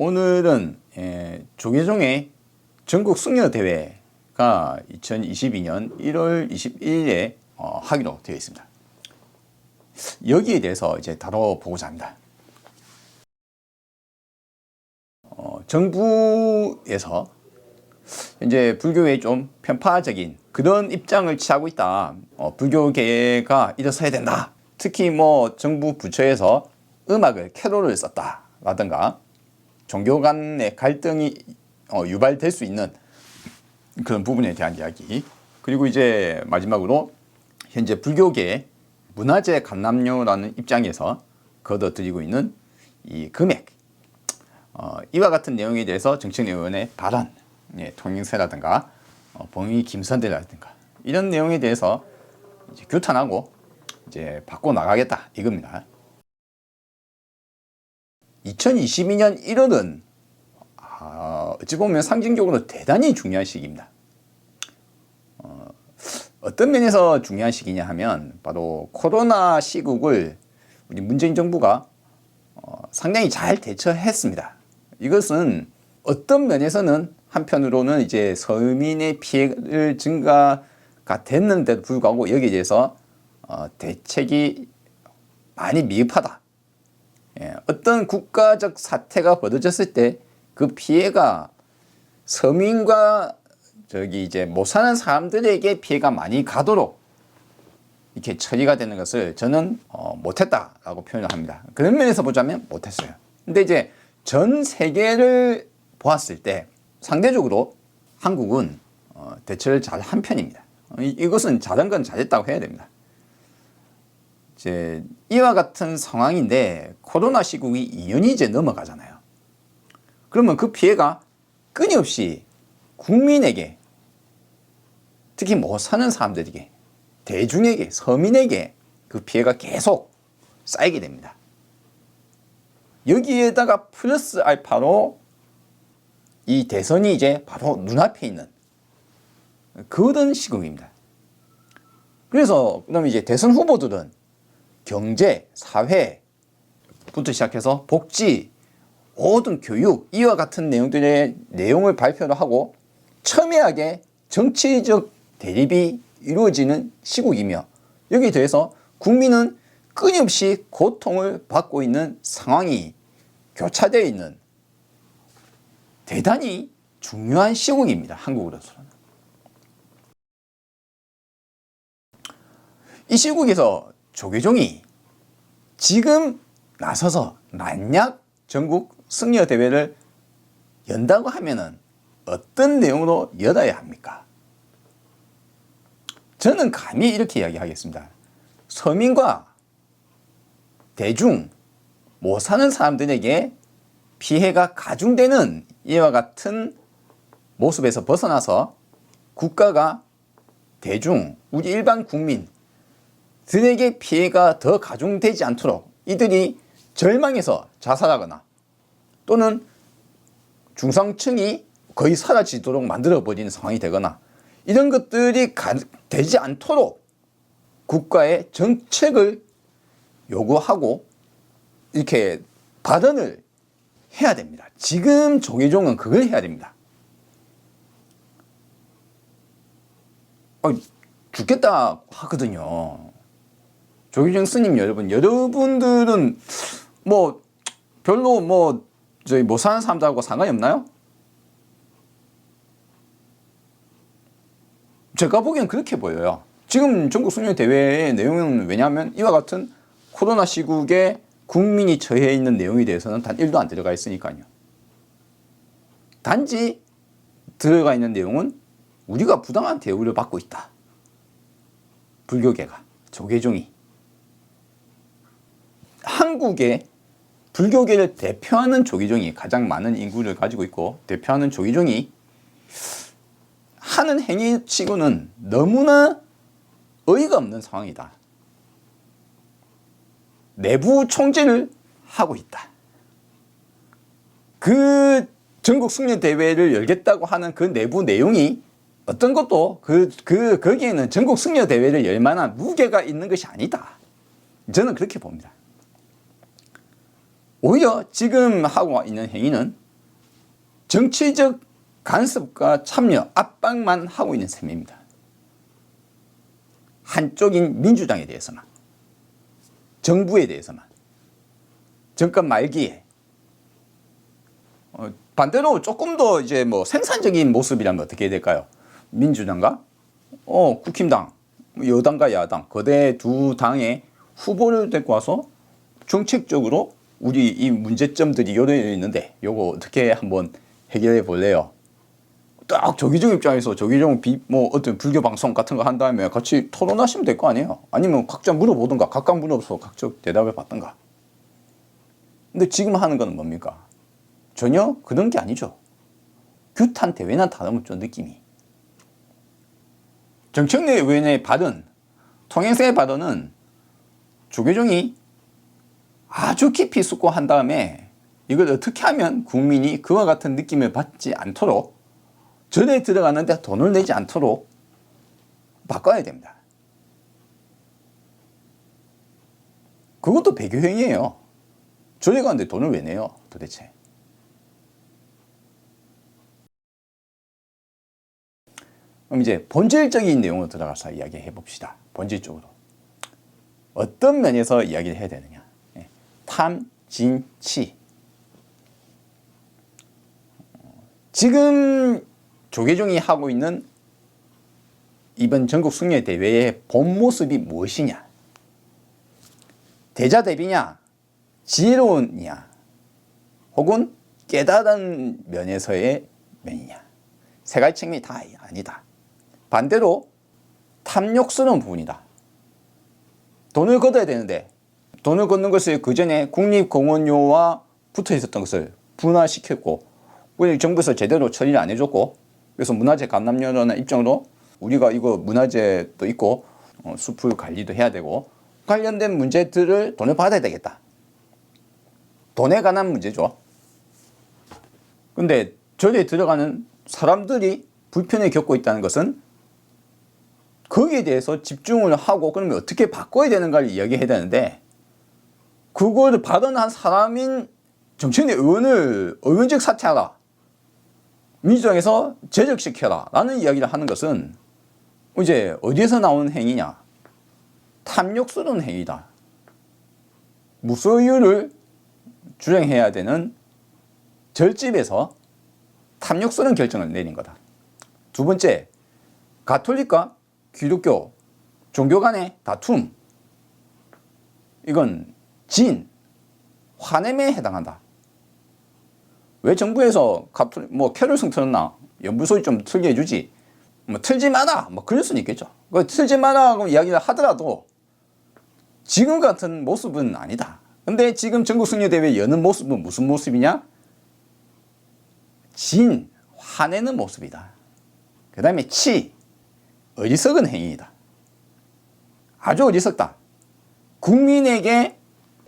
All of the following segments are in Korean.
오늘은 예, 조계종의 전국 승려 대회가 2022년 1월 21일에 어, 하기로 되어 있습니다. 여기에 대해서 이제 다뤄보고자 합니다. 어, 정부에서 이제 불교에 좀 편파적인 그런 입장을 취하고 있다. 어, 불교계가 일어서야 된다. 특히 뭐 정부 부처에서 음악을 캐롤을 썼다라든가 종교 간의 갈등이 어, 유발될 수 있는 그런 부분에 대한 이야기. 그리고 이제 마지막으로 현재 불교계 문화재 감람료라는 입장에서 거둬들이고 있는 이 금액. 어, 이와 같은 내용에 대해서 정책위원회 발언, 예, 통행세라든가 어, 봉의 김선대라든가 이런 내용에 대해서 이제 규탄하고 이제 바꿔 나가겠다 이겁니다. 2022년 1월은 아, 어찌 보면 상징적으로 대단히 중요한 시기입니다. 어, 어떤 면에서 중요한 시기냐 하면 바로 코로나 시국을 우리 문재인 정부가 어, 상당히 잘 대처했습니다. 이것은 어떤 면에서는 한편으로는 이제 서민의 피해를 증가가 됐는데도 불구하고 여기에 대해서 어, 대책이 많이 미흡하다. 예, 어떤 국가적 사태가 벌어졌을 때 그 피해가 서민과 저기 이제 못 사는 사람들에게 피해가 많이 가도록 이렇게 처리가 되는 것을 저는 어, 못했다라고 표현을 합니다. 그런 면에서 보자면 못했어요. 근데 이제 전 세계를 보았을 때 상대적으로 한국은 어, 대처를 잘 한 편입니다. 어, 이- 이것은 잘한 건 잘했다고 해야 됩니다. 이제 이와 같은 상황인데 코로나 시국이 2년이 이제 넘어가잖아요. 그러면 그 피해가 끊임없이 국민에게 특히 못 사는 사람들에게 대중에게 서민에게 그 피해가 계속 쌓이게 됩니다. 여기에다가 플러스 알파로 이 대선이 이제 바로 눈앞에 있는 그런 시국입니다. 그래서 그다음에 이제 대선 후보들은 경제, 사회부터 시작해서 복지, 모든 교육 이와 같은 내용들의 내용을 발표를 하고 첨예하게 정치적 대립이 이루어지는 시국이며 여기에 대해서 국민은 끊임없이 고통을 받고 있는 상황이 교차되어 있는 대단히 중요한 시국입니다. 한국으로서는. 이 시국에서 조계종이 지금 나서서 만약 전국 승려 대회를 연다고 하면은 어떤 내용으로 열어야 합니까? 저는 감히 이렇게 이야기하겠습니다. 서민과 대중, 못 사는 사람들에게 피해가 가중되는 이와 같은 모습에서 벗어나서 국가가 대중, 우리 일반 국민, 들에게 피해가 더 가중되지 않도록 이들이 절망해서 자살하거나 또는 중상층이 거의 사라지도록 만들어버리는 상황이 되거나 이런 것들이 가, 되지 않도록 국가의 정책을 요구하고 이렇게 발언을 해야 됩니다. 지금 조계종은 그걸 해야 됩니다. 어, 죽겠다 하거든요. 조규정 스님 여러분, 여러분들은 뭐 별로 뭐 저희 못 사는 사람들하고 상관이 없나요? 제가 보기엔 그렇게 보여요. 지금 전국 수련 대회의 내용은 왜냐하면 이와 같은 코로나 시국에 국민이 처해 있는 내용에 대해서는 단 1도 안 들어가 있으니까요. 단지 들어가 있는 내용은 우리가 부당한 대우를 받고 있다. 불교계가, 조계종이. 한국의 불교계를 대표하는 조계종이 가장 많은 인구를 가지고 있고 대표하는 조계종이 하는 행위치고는 너무나 어이가 없는 상황이다. 내부 총질을 하고 있다. 그 전국 승려 대회를 열겠다고 하는 그 내부 내용이 어떤 것도 그, 그, 거기에는 전국 승려 대회를 열 만한 무게가 있는 것이 아니다. 저는 그렇게 봅니다. 오히려 지금 하고 있는 행위는 정치적 간섭과 참여, 압박만 하고 있는 셈입니다. 한쪽인 민주당에 대해서만, 정부에 대해서만, 정권 말기에 어, 반대로 조금 더 이제 뭐 생산적인 모습이라면 어떻게 해야 될까요? 민주당과 어 국힘당, 여당과 야당, 거대 두 당의 후보를 데리고 와서 정책적으로 우리 이 문제점들이 요래 있는데 요거 어떻게 한번 해결해 볼래요? 딱 조기종 입장에서 조기종 비, 뭐 어떤 불교 방송 같은 거 한 다음에 같이 토론하시면 될 거 아니에요? 아니면 각자 물어보든가 각각 물어서 각자 대답을 받든가. 근데 지금 하는 거는 뭡니까? 전혀 그런 게 아니죠. 규탄 대회나 다름없죠 느낌이. 정청래 의원의 발언, 통행세의 발언은 조계종이 아주 깊이 숙고한 다음에 이걸 어떻게 하면 국민이 그와 같은 느낌을 받지 않도록 전에 들어갔는데 돈을 내지 않도록 바꿔야 됩니다. 그것도 배교행위예요. 전에 가는데 돈을 왜 내요 도대체. 그럼 이제 본질적인 내용으로 들어가서 이야기해 봅시다. 본질적으로. 어떤 면에서 이야기를 해야 되느냐. 예. 탐진치. 지금 조계종이 하고 있는 이번 전국 승려 대회의 본 모습이 무엇이냐? 대자 대비냐? 지혜로우냐? 혹은 깨달은 면에서의 면이냐? 세 가지 측면이 다 아니다. 반대로 탐욕스러운 부분이다. 돈을 걷어야 되는데 돈을 걷는 것을 그 전에 국립공원료와 붙어 있었던 것을 분화시켰고 우리 정부에서 제대로 처리를 안 해줬고 그래서 문화재 감납료라는 입장으로 우리가 이거 문화재도 있고 어, 숲을 관리도 해야 되고 관련된 문제들을 돈을 받아야 되겠다. 돈에 관한 문제죠. 근데 저기에 들어가는 사람들이 불편을 겪고 있다는 것은 거기에 대해서 집중을 하고 그러면 어떻게 바꿔야 되는가를 이야기해야 되는데 그거를 발언한 사람인 정치인의 의원을 의원직 사퇴하라. 민주당에서 제적시켜라. 라는 이야기를 하는 것은 이제 어디에서 나오는 행위냐. 탐욕스러운 행위다. 무소유를 주장해야 되는 절집에서 탐욕스러운 결정을 내린 거다. 두 번째, 가톨릭과 기독교, 종교 간의 다툼. 이건 진, 화냄에 해당한다. 왜 정부에서 가톨릭, 뭐 캐롤성 틀었나? 연불소리 좀 틀게 해주지. 뭐 틀지 마라! 뭐 그럴 수는 있겠죠. 그 틀지 마라고 이야기를 하더라도 지금 같은 모습은 아니다. 근데 지금 전국승려대회 여는 모습은 무슨 모습이냐? 진, 화내는 모습이다. 그 다음에 치, 어리석은 행위이다. 아주 어리석다. 국민에게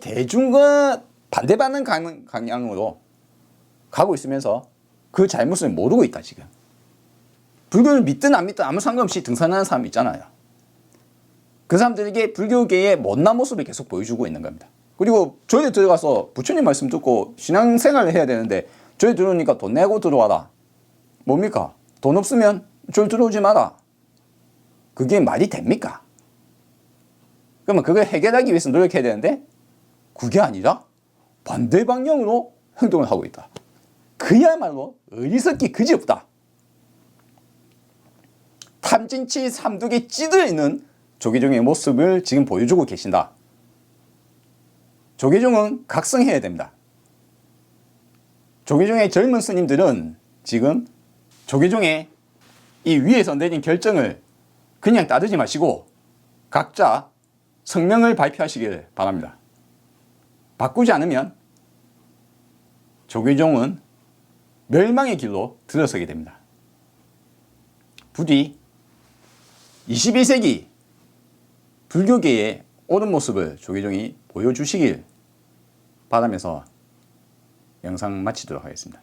대중과 반대받는 방향으로 가고 있으면서 그 잘못을 모르고 있다, 지금. 불교를 믿든 안 믿든 아무 상관없이 등산하는 사람 있잖아요. 그 사람들에게 불교계의 못난 모습을 계속 보여주고 있는 겁니다. 그리고 저희 들어가서 부처님 말씀 듣고 신앙생활을 해야 되는데 저희 들어오니까 돈 내고 들어와라. 뭡니까? 돈 없으면 절 들어오지 마라. 그게 말이 됩니까? 그러면 그걸 해결하기 위해서 노력해야 되는데 그게 아니라 반대 방향으로 행동을 하고 있다. 그야말로 어리석기 그지없다. 탐진치 삼독에 찌들어 있는 조계종의 모습을 지금 보여주고 계신다. 조계종은 각성해야 됩니다. 조계종의 젊은 스님들은 지금 조계종의 이 위에서 내린 결정을 그냥 따르지 마시고 각자 성명을 발표하시길 바랍니다. 바꾸지 않으면 조계종은 멸망의 길로 들어서게 됩니다. 부디 21세기 불교계의 옳은 모습을 조계종이 보여주시길 바라면서 영상 마치도록 하겠습니다.